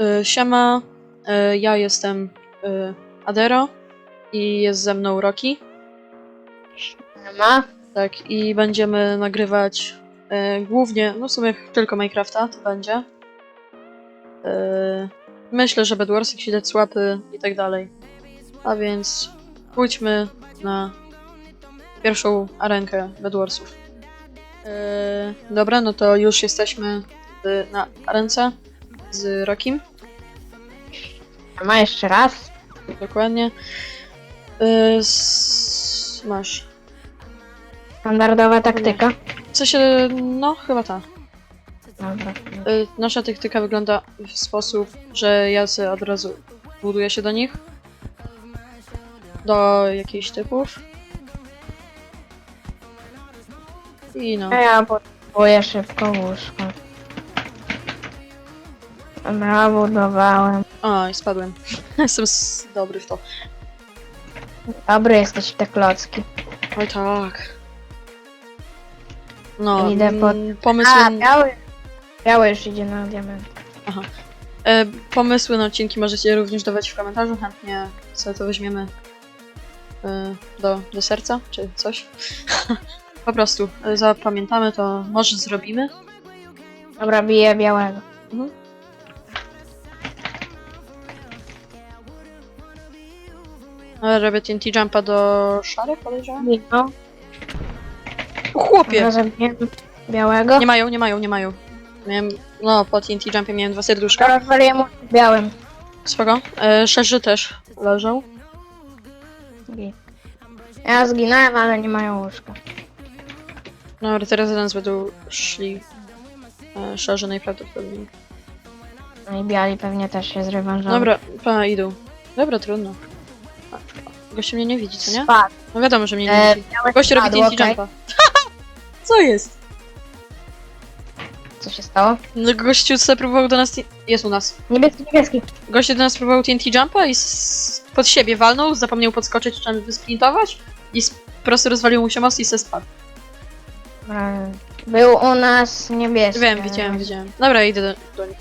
Y, Siema, y, ja jestem y, Adero i jest ze mną Roki. Ma? Tak, i będziemy nagrywać głównie, no w sumie tylko Minecrafta to będzie. Myślę, że Bedwars, jak się dać słapy i tak dalej. A więc pójdźmy na pierwszą arenkę Bedwarsów. Dobra, no to już jesteśmy na arence z Rokim. Ma jeszcze raz? Dokładnie. Y, s- masz. Standardowa taktyka. W sensie, no chyba ta. Dobra. Y, nasza taktyka wygląda w sposób, że ja sobie od razu buduję się do nich. Do jakichś typów. I no. A ja potrzebuję szybko łóżko. Dobra, budowałem. A, i spadłem. Jestem s- dobry w to. Dobry jesteś w te klocki. Oj tak. No, Idę mm, pomysły, A, biały. Biały już idzie na diament. e, pomysły na odcinki możecie również dawać w komentarzu. Chętnie sobie to weźmiemy e, do, do serca, czy coś. po prostu e, zapamiętamy to, może zrobimy. Dobra, bije białego. Ale robię TNT jumpa do szarych, podejrzewam. No, chłopie! rozbiłem białego. Nie mają, nie mają, nie mają. Miałem, no, po TNT jumpie miałem dwa serduszka. Rozwaliłem mu białym. Spoko. E, szerzy też leżał. Git. Ja zginąłem, ale nie mają łóżka. No, ale teraz jeden z będą szli e, szerzy najprawdopodobniej. No i biali pewnie też się zrewanżował. Dobra, pa, idą. Dobra, trudno. Gościu mnie nie widzi, co nie? Spadł. No wiadomo, że mnie nie E, widzi. biały Gościu robi spadł, TNT okej. jumpa. Co jest? Co się stało? No, gościu sobie próbował do nas... Jest u nas. Niebieski, niebieski. Gościu do nas próbował TNT jumpa i s- pod siebie walnął, zapomniał podskoczyć czy wysprintować i s- po prostu rozwalił mu się most i se spadł. E, Był u nas niebieski. Wiem, widziałem, widziałem. Dobra, idę do, do nich.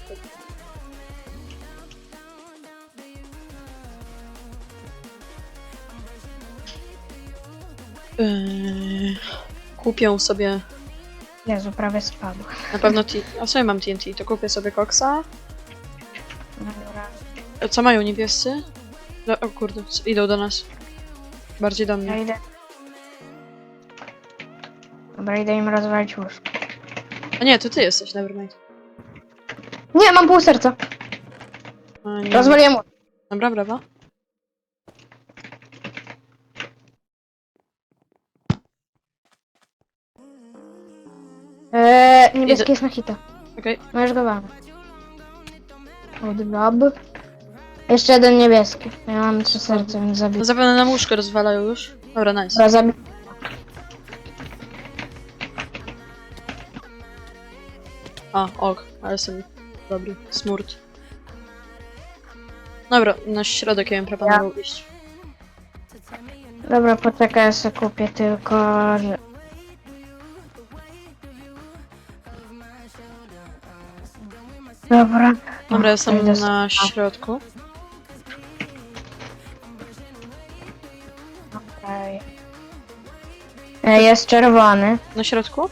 Yy, kupię sobie Jezu, prawie spadł. na pewno T- a w sumie mam TNT, to kupię sobie koksa. Dobra. E, Co mają niebiescy? No, o kurde, idą do nas. Bardziej do Ja mnie. idę. Dobra, idę im rozwalić łóżko. A nie, to ty jesteś, nevermind. Nie, mam pół serca. A, nie. Rozwaliłem łóżko. Dobra, brawa. Eee, niebieski Idę- jest na hita. Okej. Możesz go mamy. Odrob. Jeszcze jeden niebieski. Ja mam trzy serca, więc zabiję. No zapewne nam łóżko rozwalają już. Dobra, nice. Dobra, zabiję. A, ok, ale jestem dobry. Smurt. Dobra, na środek ja bym proponował iść. Dobra, poczekaj, ja sobie kupię tylko... Dobra. Dobra, idę na sobie. środku. Okej. E, Jest czerwony. Na środku?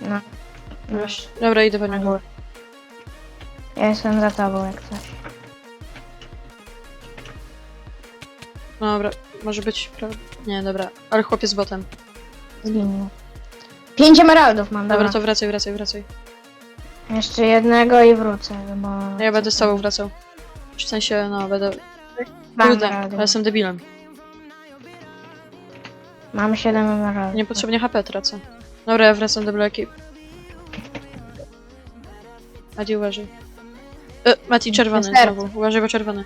No. Dobra, ś- Dobra, idę po niego. Ja jestem za tobą, jak coś. Dobra, może być... Nie, dobra. Ale chłopiec z botem. Zginął. Pięć emeraldów mam, Dobra, dobra. to wracaj, wracaj, wracaj. Jeszcze jednego i wrócę, bo... Ja będę z tobą wracał. W sensie, no, będę... Mam Kurde, ale jestem debilem. Mam siedem emeraldów. Niepotrzebnie HP tracę. Dobra, ja wracam do Black Keep. Mati, uważaj. E, Mati, czerwony serce. znowu. Uważaj, bo czerwony.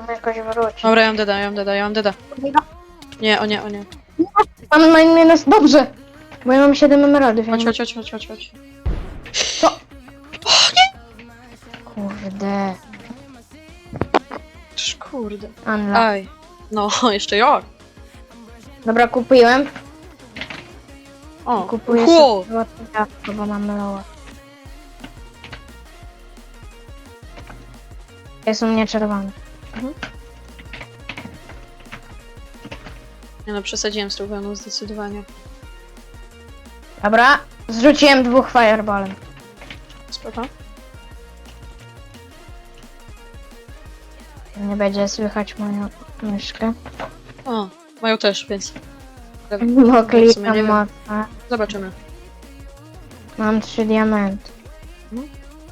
Muszę jakoś wrócić. Dobra, ja mam deda, ja mam deda, ja mam deda. Nie, o nie, o nie. Mam na minus, dobrze! Bo ja mam 7 emeraldów, ja Chodź, nie... chodź, chodź, chodź, chodź, chodź. Kurde. Czyż kurde. Unlock. Aj. No, jeszcze jak. Dobra, kupiłem. O, Kupuję Ło! sobie złote ciastko, bo mam loa. Jest u mnie czerwony. Mhm. Nie no, przesadziłem z tą weną zdecydowanie. Dobra, zrzuciłem dwóch fireballem. Spoko. Nie będzie słychać moją myszkę. O, mają też, więc Bo nie klikam wiem. mocno. zobaczymy. Mam trzy diamenty.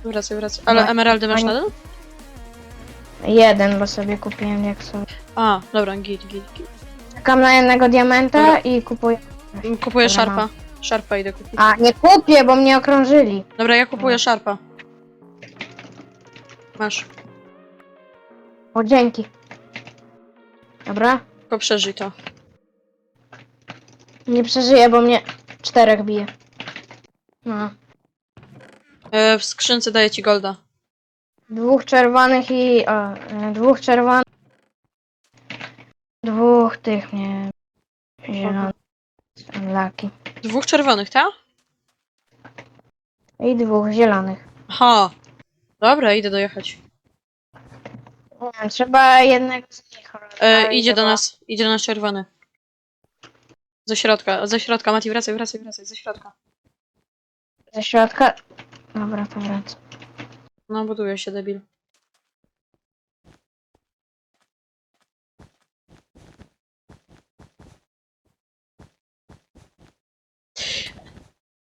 Wracaj, wracaj. Ale Dobra. emeraldy masz nadal? Jeden, bo sobie kupiłem jak sobie. A, dobra, git, git, git. Czekam na jednego diamenta Dobra. i kupuję. Kupuję Dobra, szarpa. Szarpa idę kupić. A, nie kupię, bo mnie okrążyli. Dobra, ja kupuję szarpa. Masz. O, dzięki. Dobra. Tylko przeżyj to. Nie przeżyję, bo mnie czterech bije. No. E, w skrzynce daję ci golda. Dwóch czerwonych i... O, e, dwóch czerwonych. Dwóch tych mnie... Zielonych. Laki. Dwóch czerwonych, tak? I dwóch zielonych. Aha. Dobra, idę dojechać. Nie wiem, trzeba jednego z nich. E, rozwalić, idzie do nas, idzie do nas czerwony. Ze środka, ze środka, Mati, wracaj, wracaj, wracaj, ze środka. Ze środka. Dobra, to wracam. No, buduje się, debil.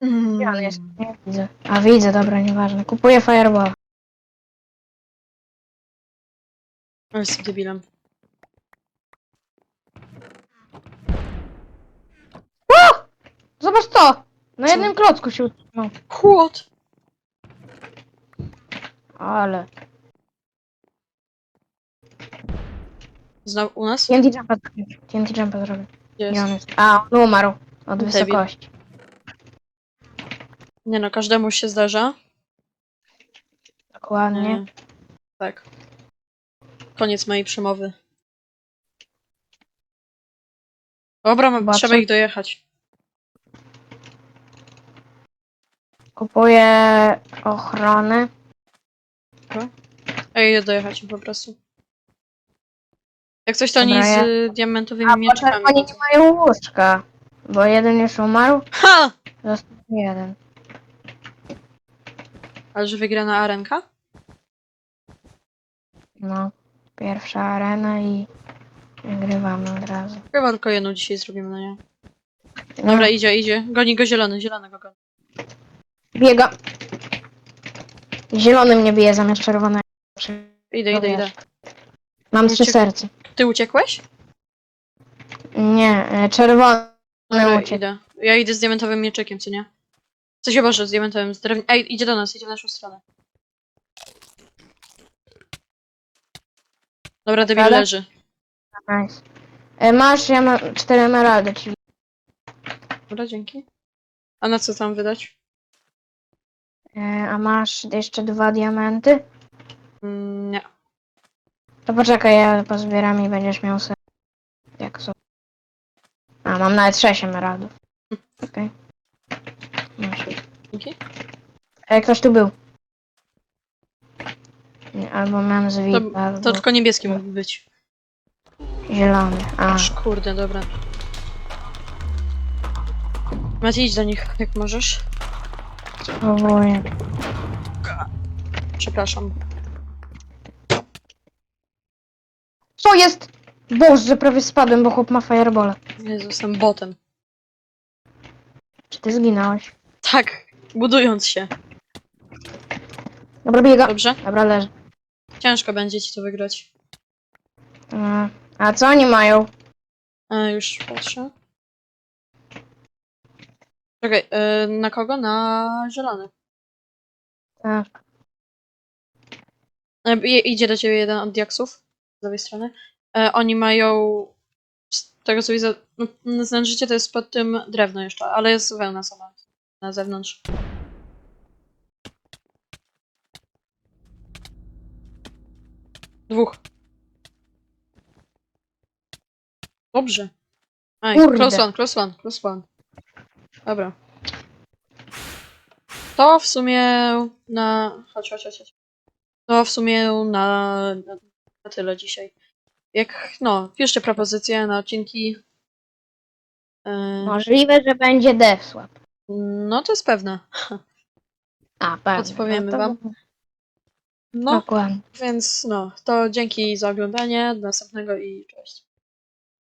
Mm. On jest? Nie widzę. A widzę, dobra, nieważne. Kupuję fireball. Ale Jestem debilem. Zobacz to! Na Co? jednym klocku się utknął. Kłod! Ale. Znowu u nas? TNT jumpa zrobię. TNT jumpa zrobię. Gdzie Gdzie on jest? A, on umarł. Od Debil. wysokości. Nie no, każdemu się zdarza. Dokładnie. Nie. Tak. Koniec mojej przemowy. Dobra, ma- Zobaczę. trzeba ich dojechać. Kupuję ochronę. Idę dojechać im po prostu. Jak coś to oni Dobra, z ja- y, diamentowymi A bo mieczykami. czerwoni nie mają łóżka. Bo jeden już umarł, Ha! został jeden. Ale że wygrana arenka? No. Pierwsza arena i wygrywamy od razu. Chyba tylko jedną dzisiaj zrobimy, no nie? No, Dobra, idzie, idzie. Goni go zielony, zielonego goni. Biega. Zielony mnie bije zamiast czerwonego. Idę, idę, idę. Mam trzy Uciek- serca. Ty uciekłeś? Nie, e, czerwony Dobra, uciekł. idę. Ja idę z diamentowym mieczykiem, co nie? Co się Boże, z diamentowym, z. Ej, idzie do nas, idzie w naszą stronę. Dobra, debil leży. Nice. E, Masz, ja mam cztery emeraldy, czyli Dobra, dzięki. A na co tam wydać? e, a masz jeszcze dwa diamenty? Mm, nie. To poczekaj, ja pozbieram i będziesz miał ser. Jak są. A, mam nawet sześć emeraldów. Okej. Dzięki. E, ktoś tu był. Nie, albo mam zwit, albo To tylko niebieski mógł być. zielony. A, Aż kurde, dobra. Macie idź do nich, jak możesz. spróbuję. Przepraszam. Co jest? Boże, prawie spadłem, bo chłop ma firebola. Jezu, jestem botem. Czy ty zginąłeś? Tak, budując się. Dobra, biega. Dobrze? Dobra, leży. Ciężko będzie ci to wygrać. A, a co oni mają? E, już patrzę. Czekaj, e, na kogo? Na zielony. Tak. E, i- idzie do ciebie jeden od diaksów. Z lewej strony. E, oni mają. Z tego co widzę. No, znężycie to jest pod tym drewno jeszcze, ale jest wełna sama na zewnątrz. Dwóch. Dobrze. Aj, Kurde. close one, close one, close one. Dobra. To w sumie na. Chodź, chodź, chodź. chodź. No w sumie na, na, na tyle dzisiaj. Jak, no, piszcie propozycje na odcinki. Yy, Możliwe, że będzie DevSwap. No to jest pewne. A, pewnie. Podpowiemy no to- wam. No, Dokładnie. więc no, to dzięki za oglądanie. Do następnego i cześć.